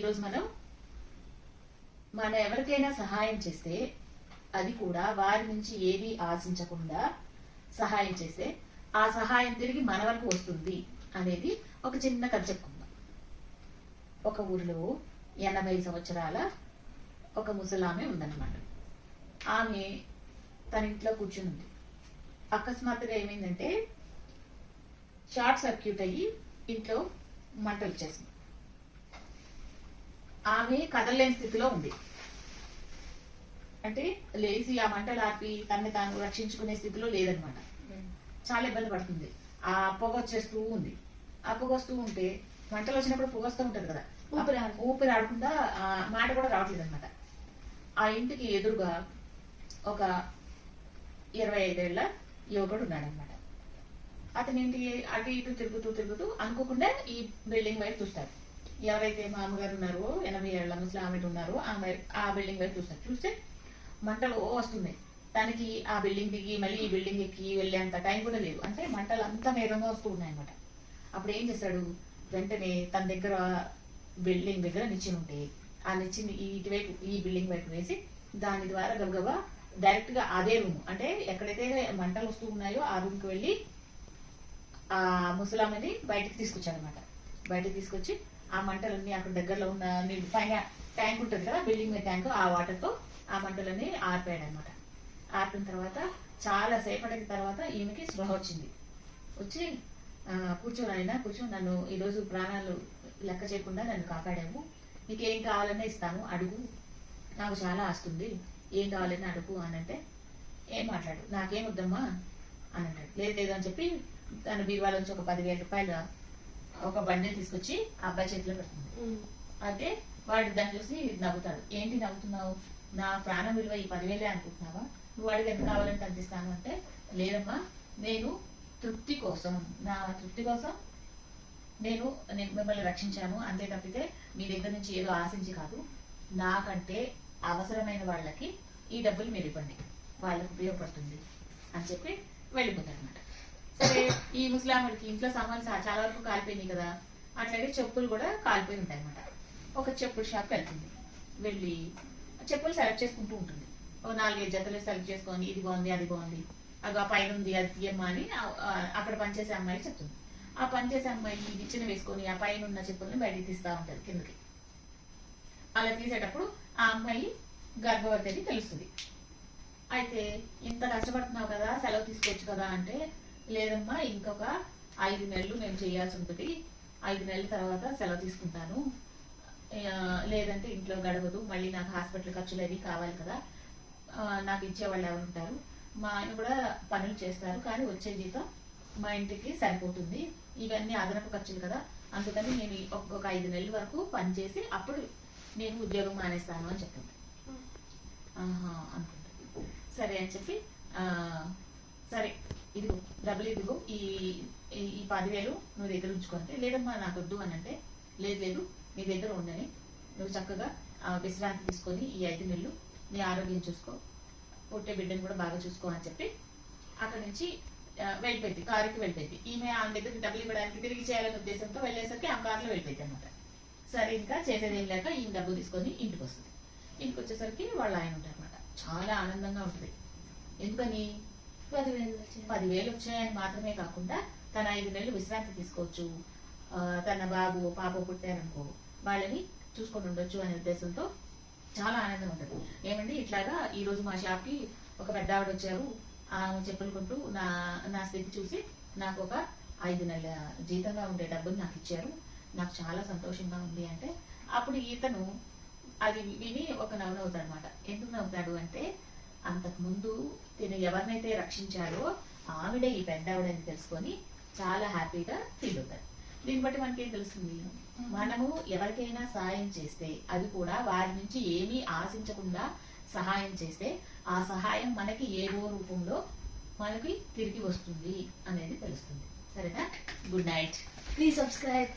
ఈరోజు మనం మనం ఎవరికైనా సహాయం చేస్తే అది కూడా వారి నుంచి ఏది ఆశించకుండా సహాయం చేస్తే ఆ సహాయం తిరిగి మన వరకు వస్తుంది అనేది ఒక చిన్న కథ చెప్పుకుందాం ఒక ఊరిలో ఎనభై సంవత్సరాల ఒక ముసలామె ఉందన్నమాట. ఆమె తన ఇంట్లో కూర్చుని ఉంది. అకస్మాత్తుగా ఏమైందంటే షార్ట్ సర్క్యూట్ అయ్యి ఇంట్లో మంటలు వచ్చేసింది ఆమె కదలలేని స్థితిలో ఉంది. అంటే లేచి ఆ మంటలు ఆపి తనని తాను రక్షించుకునే స్థితిలో లేదనమాట. చాలా ఇబ్బంది పడుతుంది. ఆ పొగ వచ్చేస్తూ ఉంది. ఆ పొగ వస్తూ ఉంటే మంటలు వచ్చినప్పుడు పొగ వస్తూ ఉంటది కదా. ఊపిరి ఊపిరి ఆడకుండా ఆ మాట కూడా రావట్లేదు అనమాట ఆ ఇంటికి ఎదురుగా ఒక ఇరవై ఐదేళ్ళ యువకుడు ఉన్నాడనమాట. అతని ఇంటి అటు ఇటు తిరుగుతూ తిరుగుతూ అనుకోకుండా ఈ బిల్డింగ్ వైపు చూస్తాడు. ఎవరైతే మా అమ్మగారు ఉన్నారో ఎనభై ఏళ్ళ ముసలి ఆమె ఉన్నారో ఆమె ఆ బిల్డింగ్ వైపు చూస్తాడు చూస్తే మంటలు వస్తున్నాయి. తనకి ఆ బిల్డింగ్ దిగి మళ్ళీ ఈ బిల్డింగ్ ఎక్కి వెళ్ళేంత టైం కూడా లేదు. అంటే మంటలు అంత వేగంగా వస్తూ ఉన్నాయన్నమాట. అప్పుడు ఏం చేశాడు వెంటనే తన దగ్గర బిల్డింగ్ దగ్గర నిచ్చెన ఉంటే ఆ నిచ్చెన ఈ ఇటువైపు ఈ బిల్డింగ్ వైపు వేసి దాని ద్వారా గబగబా డైరెక్ట్గా అదే రూమ్ అంటే ఎక్కడైతే మంటలు వస్తూ ఉన్నాయో ఆ రూమ్కి వెళ్ళి ఆ ముసలామని బయటకు తీసుకొచ్చాడనమాట బయటకు తీసుకొచ్చి ఆ మంటలన్నీ అక్కడ దగ్గరలో ఉన్న నీళ్ళు పైన ట్యాంక్ ఉంటుంది కదా బిల్డింగ్ మీద ట్యాంక్ ఆ వాటర్తో ఆ మంటలన్నీ ఆర్పాడు అనమాట ఆర్పిన తర్వాత చాలా సేపటి తర్వాత ఈమెకి స్పృహ వచ్చింది. వచ్చి కూర్చొని ఆయన కూర్చొని నన్ను ఈరోజు ప్రాణాలు లెక్క చేయకుండా నన్ను కాపాడావు. నీకు ఏం కావాలన్నా ఇస్తాను అడుగు. నాకు చాలా ఆస్తుంది ఏం కావాలన్నా అడుగు అని అంటే ఏం మాట్లాడు? నాకేం వద్దమ్మా? అని అంటాడు. లేదు లేదు అని చెప్పి తన బీరువాలోంచి ఒక పదివేల రూపాయలు ఒక బండి తీసుకొచ్చి ఆ అబ్బాయి చేతిలో పెడుతుంది. అంటే వాడు దాన్ని చూసి నవ్వుతాడు. ఏంటి నవ్వుతున్నావు? నా ప్రాణం విలువ ఈ పదివేలే అనుకుంటున్నావా? నువ్వు వాడికి ఎంత కావాలంటే అంత ఇస్తాను. అంటే లేదమ్మా నేను తృప్తి కోసం నా తృప్తి కోసం నేను నేను మిమ్మల్ని రక్షించాను. అంతే తప్పితే మీ దగ్గర నుంచి ఏదో ఆశించి కాదు. నాకంటే అవసరమైన వాళ్ళకి ఈ డబ్బులు మీరు ఇవ్వండి. వాళ్ళకి ఉపయోగపడుతుంది. అని చెప్పి వెళ్ళిపోతాడు అనమాట సరే ఈ ముస్లాముడికి ఇంట్లో సామాన్లు చాలా వరకు కాలిపోయినాయి కదా. అట్లాగే చెప్పులు కూడా కాలిపోయి ఉంటాయి అనమాట ఒక చెప్పుల షాప్కి వెళ్తుంది. వెళ్ళి చెప్పులు సెలెక్ట్ చేసుకుంటూ ఉంటుంది. ఓ నాలుగైదు జతలు సెలెక్ట్ చేసుకొని ఇది బాగుంది అది బాగుంది. అది ఆ పైన ఉంది అది తీయమ్మా అని అక్కడ పనిచేసే అమ్మాయి చెప్తుంది. ఆ పనిచేసే అమ్మాయి ఈ నిచ్చెన వేసుకొని ఆ పైన ఉన్న చెప్పుల్ని బయటికి తీస్తా ఉంటుంది కిందకి. అలా తీసేటప్పుడు ఆ అమ్మాయి గర్భవతి అని తెలుస్తుంది. అయితే ఇంత కష్టపడుతున్నావు కదా సెలవు తీసుకోవచ్చు కదా అంటే లేదమ్మా ఇంకొక ఐదు నెలలు నేను చేయాల్సి ఉంటుంది. ఐదు నెలల తర్వాత సెలవు తీసుకుంటాను. లేదంటే ఇంట్లో గడవదు. మళ్ళీ నాకు హాస్పిటల్ ఖర్చులు అవి కావాలి కదా. నాకు ఇచ్చేవాళ్ళు ఎవరు ఉంటారు? మా ఆయన కూడా పనులు చేస్తారు కానీ వచ్చే జీతం మా ఇంటికి సరిపోతుంది. ఇవన్నీ అదనపు ఖర్చులు కదా. అందుకని నేను ఈ ఒక- ఒక ఐదు నెలల వరకు పని చేసి అప్పుడు నేను ఉద్యోగం మానేస్తాను అని చెప్పింది. ఆహా అనుకుంటా. సరే అని చెప్పి ఆ, సరే. ఇదిగో డబ్బులు ఇదిగో ఈ ఈ- ఈ పదివేలు నువ్వు దగ్గర ఉంచుకుంటే లేదమ్మా నాకు వద్దు అని అంటే లేదు లేదు నీ దగ్గర ఉండని. నువ్వు చక్కగా విశ్రాంతి తీసుకొని ఈ ఐదు నెలలు నీ ఆరోగ్యం చూసుకో. పుట్టే బిడ్డను కూడా బాగా చూసుకో అని చెప్పి అక్కడి నుంచి వెళ్ళిపోయింది కారుకి వెళ్ళిపోయింది. ఈమె ఆమె దగ్గర డబ్బులు ఇవ్వడానికి తిరిగి చేయాలనే ఉద్దేశంతో వెళ్ళేసరికి ఆ కారులో వెళ్ళిపోయింది అనమాట సరే ఇంకా చేసేది ఏం లేక ఈ డబ్బు తీసుకొని ఇంటికి వస్తుంది. ఇంటికి వచ్చేసరికి వాళ్ళు ఆయన ఉంటారు అనమాట చాలా ఆనందంగా ఉంటుంది. ఎందుకని? పదివేలు పదివేలు వచ్చాయని మాత్రమే కాకుండా తన ఐదు నెలలు విశ్రాంతి తీసుకోవచ్చు. తన బాబు పాప పుట్టారనుకో వాళ్ళని చూసుకొని ఉండొచ్చు అనే ఉద్దేశంతో చాలా ఆనందం ఉంటుంది. ఏమండి ఇట్లాగా ఈరోజు మా షాప్కి ఒక పెద్ద ఆవిడ వచ్చారు. ఆమె చెప్పులు కొంటూ నా నా స్థితి చూసి నాకు ఒక ఐదు నెలల జీతంగా ఉండే డబ్బులు నాకు ఇచ్చారు. నాకు చాలా సంతోషంగా ఉంది అంటే అప్పుడు ఈతను అది విని ఒక నవ్వునవుతాడు అనమాట ఎందుకు నవ్వుతాడు అంటే అంతకు ముందు తిను ఎవరినైతే రక్షించారో ఆవిడ ఈ పెద్దావిడని తెలుసుకొని చాలా హ్యాపీగా ఫీల్ అవుతారు. దీన్ని బట్టి మనకి తెలుస్తుంది? మనము ఎవరికైనా సహాయం చేస్తే అది కూడా వారి నుంచి ఏమీ ఆశించకుండా సహాయం చేస్తే ఆ సహాయం మనకి ఏవో రూపంలో మనకి తిరిగి వస్తుంది అనేది తెలుస్తుంది. సరేనా? Good night. Please subscribe